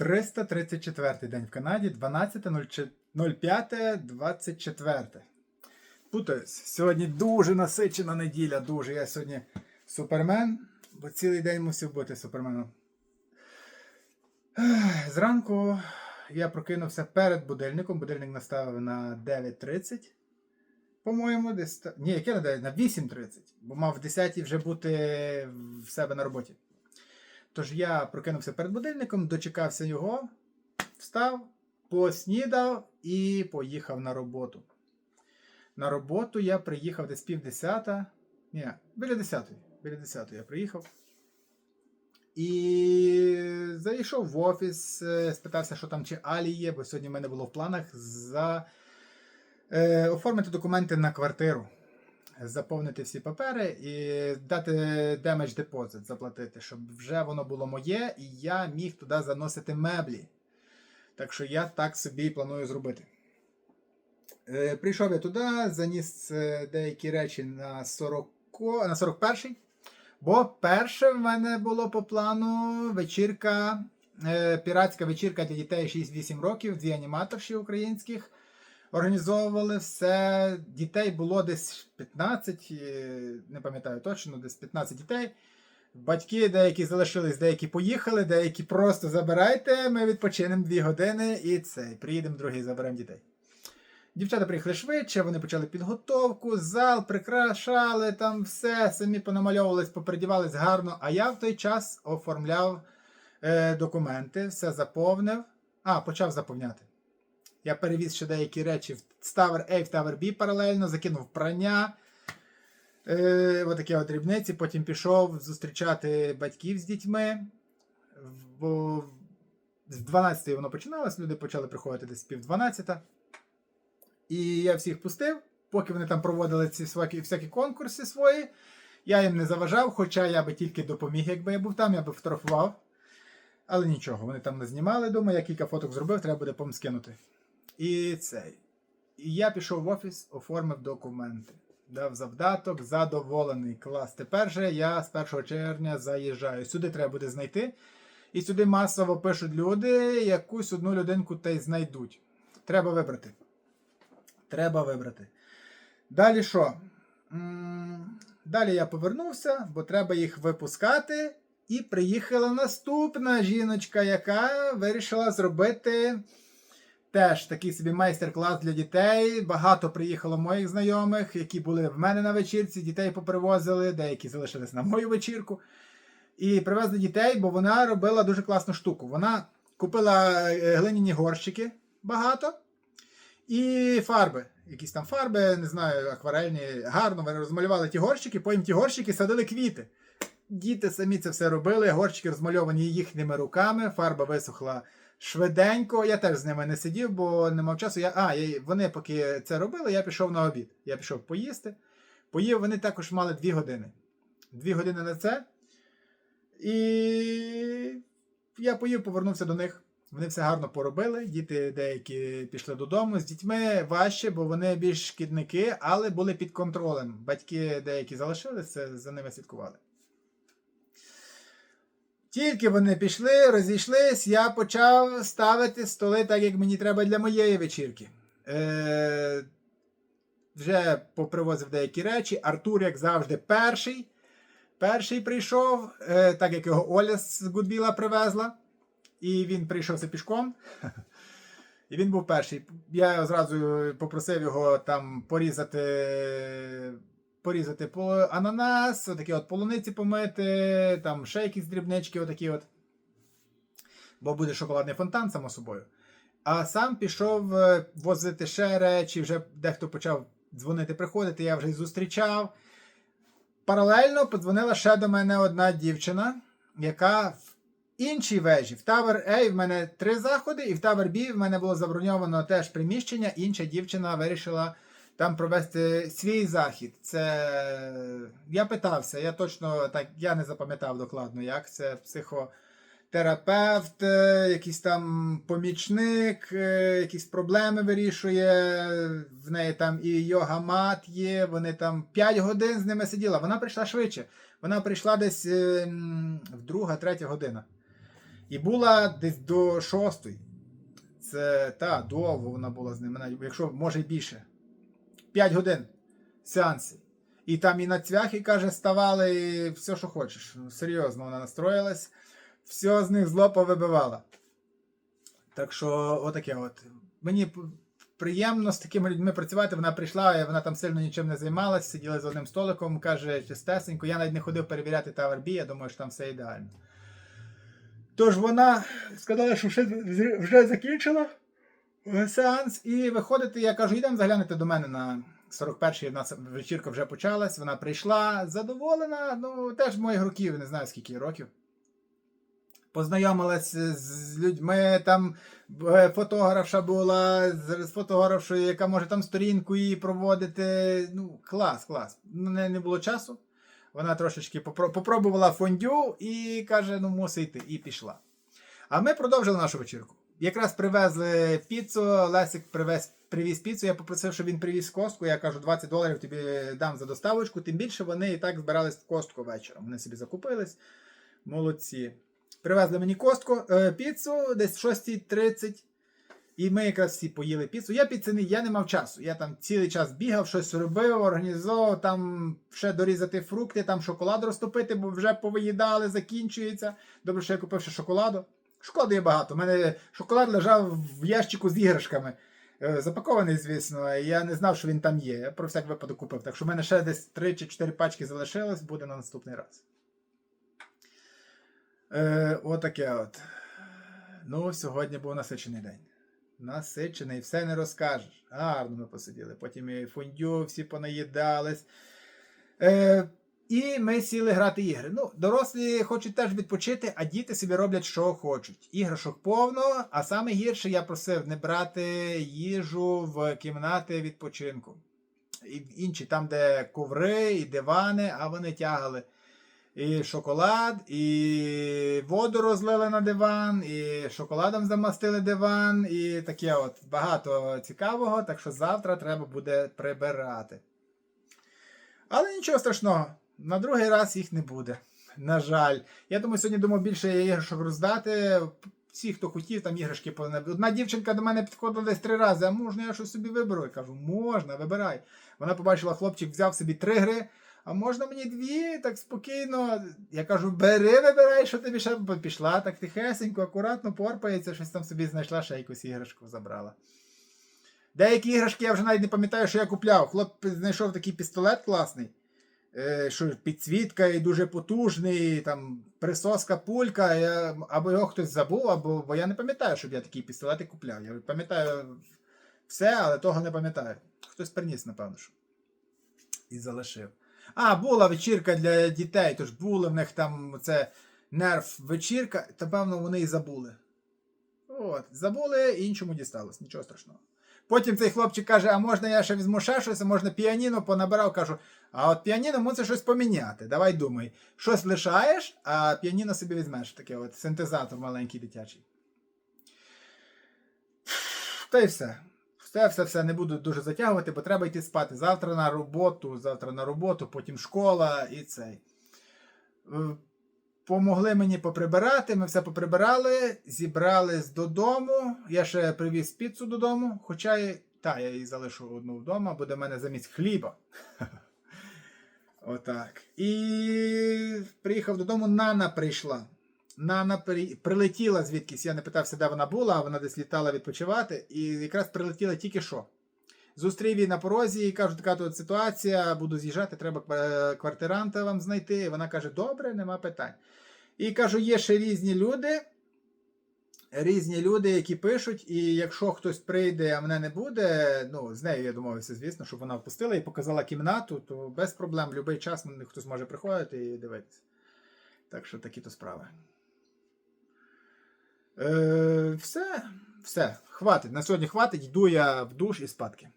334 день в Канаді, 12.05.24. Путаюсь. Сьогодні дуже насичена неділя, дуже. Я сьогодні супермен, бо цілий день мусив бути суперменом. Зранку я прокинувся перед будильником. Будильник наставив на 9.30. По-моєму, десь. Ні, яке на 9? На 8.30, бо мав в 10 вже бути в себе на роботі. Тож я прокинувся перед будильником, дочекався його, встав, поснідав і поїхав на роботу. На роботу я приїхав десь пів десята. Ні, біля десятої. Біля десятої я приїхав. І зайшов в офіс, е, спитався, що там чи Алі є, бо сьогодні в мене було в планах за, е, оформити документи на квартиру заповнити всі папери і дати damage deposit заплатити, щоб вже воно було моє, і я міг туди заносити меблі. Так що я так собі планую зробити. Е, Прийшов я туди, заніс е, деякі речі на 40, на 41-й. Бо перше в мене було по плану вечірка, е, піратська вечірка для дітей 6-8 років, дві аніматорші українських організовували все. Дітей було десь 15, е, не пам'ятаю точно, десь 15 дітей. Батьки деякі залишились, деякі поїхали, деякі просто забирайте, ми відпочинемо 2 години і це, приїдемо другий, заберемо дітей. Дівчата приїхали швидше, вони почали підготовку, зал прикрашали, там все, самі понамальовувались, попридівались гарно. А я в той час оформляв е, документи, все заповнив. А, почав заповняти. Я перевіз ще деякі речі в Tower A, в Tower B паралельно, закинув прання. Е, отакі от дрібниці. Потім пішов зустрічати батьків з дітьми. Бо з 12 воно починалось, люди почали приходити десь пів 12. І я всіх пустив, поки вони там проводили ці всякі, всякі конкурси свої. Я їм не заважав, хоча я би тільки допоміг, якби я був там, я би фотографував. Але нічого, вони там не знімали, думаю, я кілька фоток зробив, треба буде потім скинути. І цей. І я пішов в офіс, оформив документи. Дав завдаток, задоволений. Клас. Тепер же я з 1 червня заїжджаю. Сюди треба буде знайти. І сюди масово пишуть люди, якусь одну людинку та й знайдуть. Треба вибрати. Треба вибрати. Далі що? Далі я повернувся, бо треба їх випускати. І приїхала наступна жіночка, яка вирішила зробити теж такий собі майстер-клас для дітей. Багато приїхало моїх знайомих, які були в мене на вечірці, дітей попривозили, деякі залишились на мою вечірку. І привезли дітей, бо вона робила дуже класну штуку. Вона купила е, глиняні горщики багато і фарби. Якісь там фарби, не знаю, акварельні, гарно вони розмалювали ті горщики, потім ті горщики садили квіти. Діти самі це все робили, горщики розмальовані їхніми руками, фарба висохла швиденько. Я теж з ними не сидів, бо не мав часу. Я, а, я, вони поки це робили, я пішов на обід. Я пішов поїсти. Поїв, вони також мали дві години. Дві години на це. І я поїв, повернувся до них. Вони все гарно поробили. Діти деякі пішли додому. З дітьми важче, бо вони більш шкідники, але були під контролем. Батьки деякі залишилися, за ними слідкували. Тільки вони пішли, розійшлись, я почав ставити столи так, як мені треба для моєї вечірки. Е, вже попривозив деякі речі. Артур, як завжди, перший. Перший прийшов, е, так як його Оля з Гудбіла привезла. І він прийшовся пішком. І він був перший. Я зразу попросив його там порізати. Порізати по ананас, отакі от полуниці помити, там ще якісь дрібнички, отакі от. Бо буде шоколадний фонтан, само собою. А сам пішов е, возити ще речі, вже дехто почав дзвонити, приходити, я вже й зустрічав. Паралельно подзвонила ще до мене одна дівчина, яка в іншій вежі. В Tower A в мене три заходи, і в Tower B в мене було заброньовано теж приміщення. Інша дівчина вирішила там провести свій захід. Це я питався, я точно так я не запам'ятав докладно, як це психотерапевт, е, якийсь там помічник, е, якісь проблеми вирішує. В неї там і йога-мат є. Вони там 5 годин з ними сиділа. Вона прийшла швидше. Вона прийшла десь е, в друга, третя година. І була десь до шостої. Це та довго вона була з ними, якщо може більше. 5 годин сеанси. І там і на цвяхи, каже, ставали, і все, що хочеш. Ну, серйозно, вона настроїлась, все з них зло повибивала. Так що, отаке от. Мені приємно з такими людьми працювати. Вона прийшла, і вона там сильно нічим не займалась, сиділи за одним столиком, каже, чистесенько. Я навіть не ходив перевіряти B, я думаю, що там все ідеально. Тож вона сказала, що вже, вже закінчила сеанс, і виходити, я кажу, йдемо заглянути до мене на 41-й, у нас вечірка вже почалась. Вона прийшла задоволена, ну теж моїх років, не знаю скільки років. Познайомилась з людьми, там е, фотографша була, з фотографшою, яка може там сторінку її проводити. Ну, клас, клас. Ну, не, не було часу. Вона трошечки попро- попробувала фондю і каже, ну мусить йти, і пішла. А ми продовжили нашу вечірку. Якраз привезли піцу, Лесик привез, привіз піцу. Я попросив, щоб він привіз костку. Я кажу, 20 доларів тобі дам за доставочку. Тим більше вони і так збирались в костку вечором. Вони собі закупились. Молодці. Привезли мені костку, е, піцу десь в 6.30. І ми якраз всі поїли піцу. Я піци не, я не мав часу. Я там цілий час бігав, щось робив, організовував, там ще дорізати фрукти, там шоколад розтопити, бо вже повиїдали, закінчується. Добре, що я купив ще шоколаду. Шкоди є багато. У мене шоколад лежав в ящику з іграшками. Е, Запакований, звісно, я не знав, що він там є. Я про всяк випадок купив. Так що в мене ще десь 3 чи 4 пачки залишилось, буде на наступний раз. Е, отаке от. Ну, сьогодні був насичений день. Насичений, все не розкажеш. Гарно ми посиділи. Потім і фондю всі понаїдались. Е, і ми сіли грати ігри. Ну, дорослі хочуть теж відпочити, а діти собі роблять, що хочуть. Іграшок повно, а саме гірше я просив не брати їжу в кімнати відпочинку. І інші там, де коври і дивани, а вони тягали і шоколад, і воду розлили на диван, і шоколадом замастили диван, і таке от багато цікавого, так що завтра треба буде прибирати. Але нічого страшного, на другий раз їх не буде. На жаль. Я думаю, сьогодні думав більше іграшок роздати. Всі, хто хотів, там іграшки повинні. Одна дівчинка до мене підходила десь три рази, а можна я щось собі виберу? Я кажу, можна, вибирай. Вона побачила, хлопчик взяв собі три гри, а можна мені дві, так спокійно. Я кажу, бери, вибирай, що тобі ще пішла, так тихесенько, акуратно порпається, щось там собі знайшла, ще якусь іграшку забрала. Деякі іграшки я вже навіть не пам'ятаю, що я купляв. Хлопець знайшов такий пістолет класний, що підсвітка і дуже потужний, там присоска пулька. Я, або його хтось забув, або бо я не пам'ятаю, щоб я такі пістолети купляв. Я пам'ятаю все, але того не пам'ятаю. Хтось приніс, напевно. що. І залишив. А, була вечірка для дітей, тож були в них там це нерв вечірка, та певно вони і забули. От, забули, і іншому дісталось, нічого страшного. Потім цей хлопчик каже: а можна я ще візьму ще щось, а можна піаніно понабирав, кажу, а от піаніно мусить щось поміняти. Давай думай. Щось лишаєш, а піаніно собі візьмеш. Таке от синтезатор маленький дитячий. Та й все. Все, все, все, не буду дуже затягувати, бо треба йти спати. Завтра на роботу, завтра на роботу, потім школа і цей. Е, Помогли мені поприбирати, ми все поприбирали, зібрались додому. Я ще привіз піцу додому, хоча та, я її залишу одну вдома, буде в мене замість хліба. Отак. І приїхав додому, Нана прийшла. Нана при... прилетіла звідкись. Я не питався, де вона була, а вона десь літала відпочивати, і якраз прилетіла тільки що. Зустрів її на порозі і кажу, така тут ситуація, буду з'їжджати, треба е, квартиранта вам знайти. Вона каже: добре, нема питань. І кажу, є ще різні люди. Різні люди, які пишуть, і якщо хтось прийде, а мене не буде, ну, з нею я домовився, звісно, щоб вона впустила і показала кімнату, то без проблем, будь-який час хтось може приходити і дивитися. Так що такі то справи. Е, все, все, хватить. На сьогодні хватить, йду я в душ і спадки.